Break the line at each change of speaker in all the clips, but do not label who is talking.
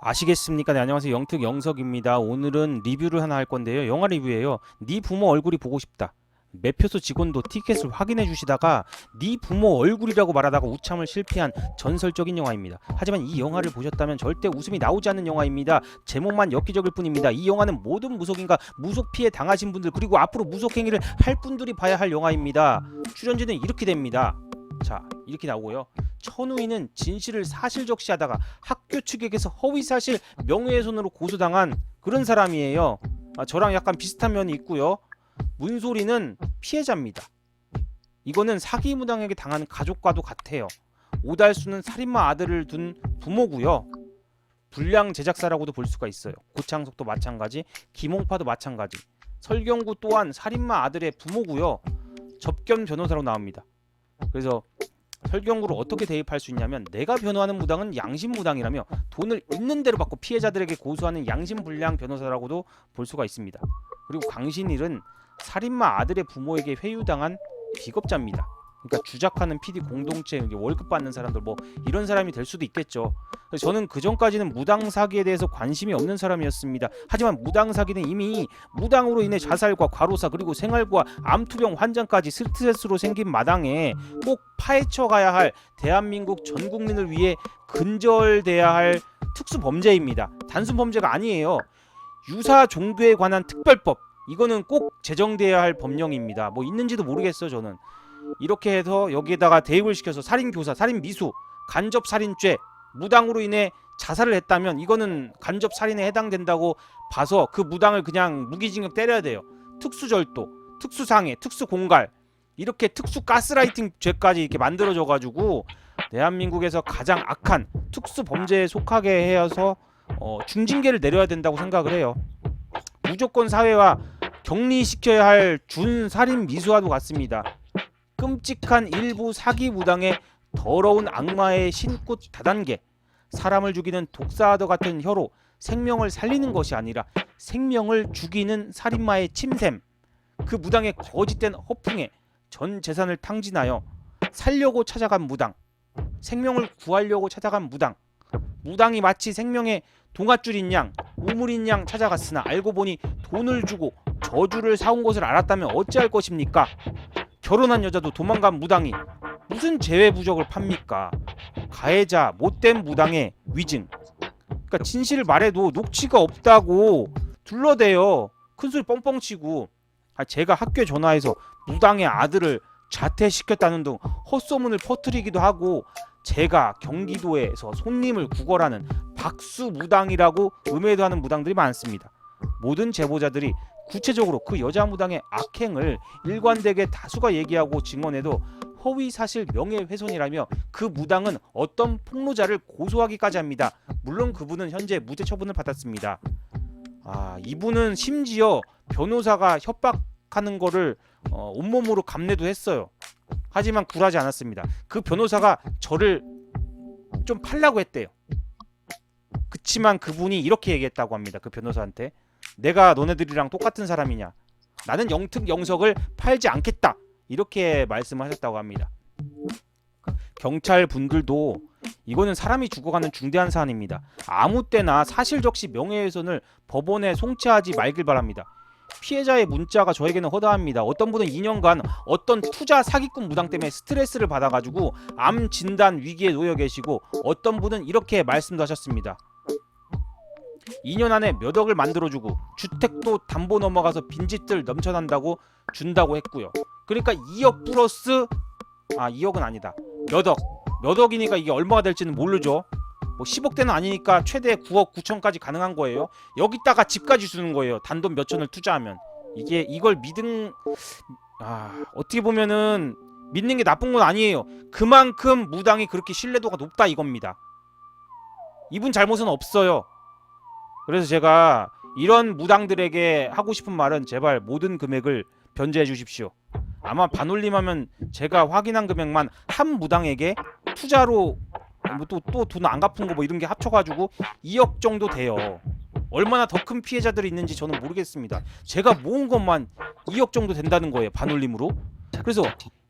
아시겠습니까? 네, 안녕하세요. 영특 영석입니다. 오늘은 리뷰를 하나 할 건데요. 영화 리뷰예요. 네 부모 얼굴이 보고 싶다. 매표소 직원도 티켓을 확인해 주시다가 네 부모 얼굴이라고 말하다가 우참을 실패한 전설적인 영화입니다. 하지만 이 영화를 보셨다면 절대 웃음이 나오지 않는 영화입니다. 제목만 엽기적일 뿐입니다. 이 영화는 모든 무속인과 무속 피해 당하신 분들 그리고 앞으로 무속 행위를 할 분들이 봐야 할 영화입니다. 출연진은 이렇게 됩니다. 자, 이렇게 나오고요. 천우희는 진실을 사실 적시하다가 학교 측에게서 허위 사실 명예훼손으로 고소당한 그런 사람이에요. 아, 저랑 약간 비슷한 면이 있고요. 문소리는 피해자입니다. 이거는 사기 무당에게 당한 가족과도 같아요. 오달수는 살인마 아들을 둔 부모고요. 불량 제작사라고도 볼 수가 있어요. 고창석도 마찬가지, 김홍파도 마찬가지. 설경구 또한 살인마 아들의 부모고요. 접견 변호사로 나옵니다. 그래서 설경구를 어떻게 대입할 수 있냐면 내가 변호하는 무당은 양심 무당이라며 돈을 있는 대로 받고 피해자들에게 고소하는 양심 불량 변호사라고도 볼 수가 있습니다. 그리고 강신일은 살인마 아들의 부모에게 회유당한 비겁자입니다. 그러니까 주작하는 PD 공동체 월급 받는 사람들 뭐 이런 사람이 될 수도 있겠죠. 저는 그 전까지는 무당 사기에 대해서 관심이 없는 사람이었습니다. 하지만 무당 사기는 이미 무당으로 인해 자살과 과로사 그리고 생활과 암투병 환장까지 스트레스로 생긴 마당에 꼭 파헤쳐 가야 할 대한민국 전 국민을 위해 근절돼야 할 특수 범죄입니다. 단순 범죄가 아니에요. 유사 종교에 관한 특별법 이거는 꼭 제정돼야 할 법령입니다. 뭐 있는지도 모르겠어요, 저는. 이렇게 해서 여기에다가 대입을 시켜서 살인 교사, 살인 미수, 간접 살인죄, 무당으로 인해 자살을 했다면 이거는 간접 살인에 해당된다고 봐서 그 무당을 그냥 무기징역 때려야 돼요. 특수절도, 특수상해, 특수공갈 이렇게 특수 가스라이팅 죄까지 이렇게 만들어져 가지고 대한민국에서 가장 악한 특수 범죄에 속하게 해서 어, 중징계를 내려야 된다고 생각을 해요. 무조건 사회와 격리시켜야 할 준살인 미수와도 같습니다. 끔찍한 일부 사기 무당의 더러운 악마의 신꽃 다단계. 사람을 죽이는 독사와도 같은 혀로 생명을 살리는 것이 아니라 생명을 죽이는 살인마의 침샘. 그 무당의 거짓된 허풍에 전 재산을 탕진하여 살려고 찾아간 무당 생명을 구하려고 찾아간 무당. 무당이 마치 생명의 동아줄인 양 우물인 양 찾아갔으나 알고 보니 돈을 주고 저주를 사온 것을 알았다면 어찌할 것입니까 결혼한 여자도 도망간 무당이 무슨 재회 부적을 팝니까? 가해자 못된 무당의 위증. 그러니까 진실을 말해도 녹취가 없다고 둘러대요. 큰 소리 뻥뻥 치고. 아, 제가 학교에 전화해서 무당의 아들을 자퇴시켰다는 등 헛소문을 퍼뜨리기도 하고 제가 경기도에서 손님을 구걸하는 박수 무당이라고 음해도 하는 무당들이 많습니다. 모든 제보자들이 구체적으로 그 여자 무당의 악행을 일관되게 다수가 얘기하고 증언해도 허위 사실 명예훼손이라며 그 무당은 어떤 폭로자를 고소하기까지 합니다. 물론 그분은 현재 무죄 처분을 받았습니다. 아 이분은 심지어 변호사가 협박하는 거를 어, 온몸으로 감내도 했어요. 하지만 굴하지 않았습니다. 그 변호사가 저를 좀 팔라고 했대요. 그치만 그분이 이렇게 얘기했다고 합니다. 그 변호사한테 내가 너네들이랑 똑같은 사람이냐? 나는 영특 영석을 팔지 않겠다. 이렇게 말씀하셨다고 합니다. 경찰 분들도 이거는 사람이 죽어가는 중대한 사안입니다. 아무 때나 사실 적시 명예훼손을 법원에 송치하지 말길 바랍니다. 피해자의 문자가 저에게는 허다합니다. 어떤 분은 2년간 어떤 투자 사기꾼 무당 때문에 스트레스를 받아가지고 암 진단 위기에 놓여 계시고 어떤 분은 이렇게 말씀도 하셨습니다. 2년 안에 몇 억을 만들어주고 주택도 담보 넘어가서 빈집들 넘쳐난다고 준다고 했고요. 그러니까 2억 플러스 아 2억은 아니다. 몇 억. 몇 억이니까 이게 얼마가 될지는 모르죠. 뭐 10억대는 아니니까 최대 9억 9천까지 가능한 거예요. 여기다가 집까지 주는 거예요. 단돈 몇 천을 투자하면 이게 이걸 믿은 아 어떻게 보면은 믿는 게 나쁜 건 아니에요. 그만큼 무당이 그렇게 신뢰도가 높다 이겁니다. 이분 잘못은 없어요. 그래서 제가 이런 무당들에게 하고 싶은 말은 제발 모든 금액을 변제해 주십시오. 아마 반올림하면 제가 확인한 금액만 한 무당에게 투자로 뭐 또또 돈안 갚은 거 뭐 이런 게 합쳐가지고 2억 정도 돼요. 얼마나 더 큰 피해자들이 있는지 저는 모르겠습니다. 제가 모은 것만 2억 정도 된다는 거예요. 반올림으로. 그래서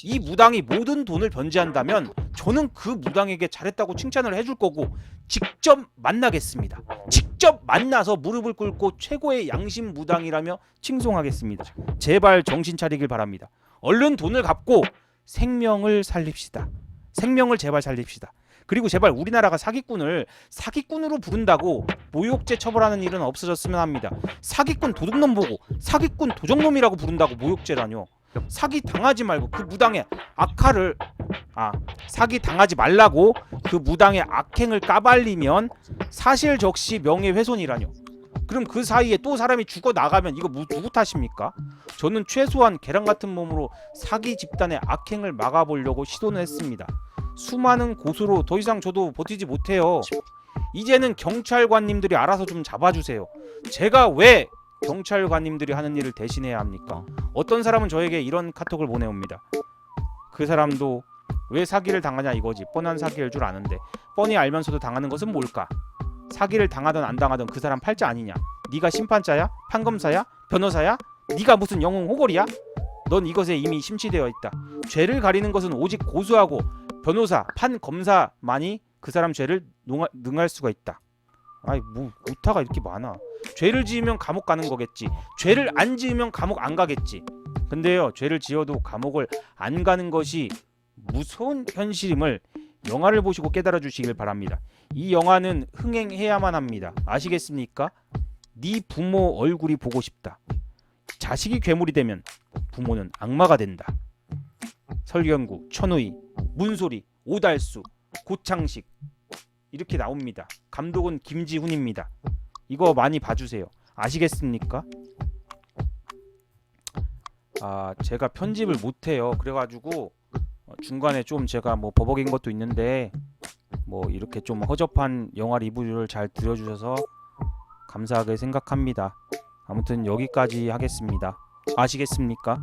이 무당이 모든 돈을 변제한다면 저는 그 무당에게 잘했다고 칭찬을 해줄 거고 직접 만나겠습니다. 직 접 만나서 무릎을 꿇고 최고의 양심 무당이라며 칭송하겠습니다. 제발 정신 차리길 바랍니다. 얼른 돈을 갚고 생명을 살립시다. 생명을 제발 살립시다. 그리고 제발 우리나라가 사기꾼을 사기꾼으로 부른다고 모욕죄 처벌하는 일은 없어졌으면 합니다. 사기꾼 도둑놈 보고 사기꾼 도적놈이라고 부른다고 모욕죄라뇨. 사기 당하지 말고 그 무당의 악화를 아 사기 당하지 말라고 그 무당의 악행을 까발리면 사실 적시 명예훼손이라뇨. 그럼 그 사이에 또 사람이 죽어 나가면 이거 무, 누구 탓입니까? 저는 최소한 계란 같은 몸으로 사기 집단의 악행을 막아보려고 시도는 했습니다. 수많은 고수로 더 이상 저도 버티지 못해요. 이제는 경찰관님들이 알아서 좀 잡아주세요. 제가 왜 경찰관님들이 하는 일을 대신해야 합니까? 어떤 사람은 저에게 이런 카톡을 보내옵니다. 그 사람도 왜 사기를 당하냐 이거지. 뻔한 사기일 줄 아는데 뻔히 알면서도 당하는 것은 뭘까? 사기를 당하든 안 당하든 그 사람 팔자 아니냐? 네가 심판자야? 판검사야? 변호사야? 네가 무슨 영웅 호걸이야? 넌 이것에 이미 심취되어 있다. 죄를 가리는 것은 오직 고수하고 변호사, 판 검사만이 그 사람 죄를 능할 수가 있다. 아이 뭐 오타가 이렇게 많아. 죄를 지으면 감옥 가는 거겠지. 죄를 안 지으면 감옥 안 가겠지. 근데요, 죄를 지어도 감옥을 안 가는 것이 무서운 현실임을 영화를 보시고 깨달아 주시길 바랍니다. 이 영화는 흥행해야만 합니다. 아시겠습니까? 네 부모 얼굴이 보고 싶다. 자식이 괴물이 되면 부모는 악마가 된다. 설경구, 천우희, 문소리, 오달수, 고창식 이렇게 나옵니다. 감독은 김지훈입니다. 이거 많이 봐주세요. 아시겠습니까? 아 제가 편집을 못해요. 그래가지고 어, 중간에 좀 제가 뭐 버벅인 것도 있는데 뭐 이렇게 좀 허접한 영화 리뷰를 잘 들어주셔서 감사하게 생각합니다. 아무튼 여기까지 하겠습니다. 아시겠습니까?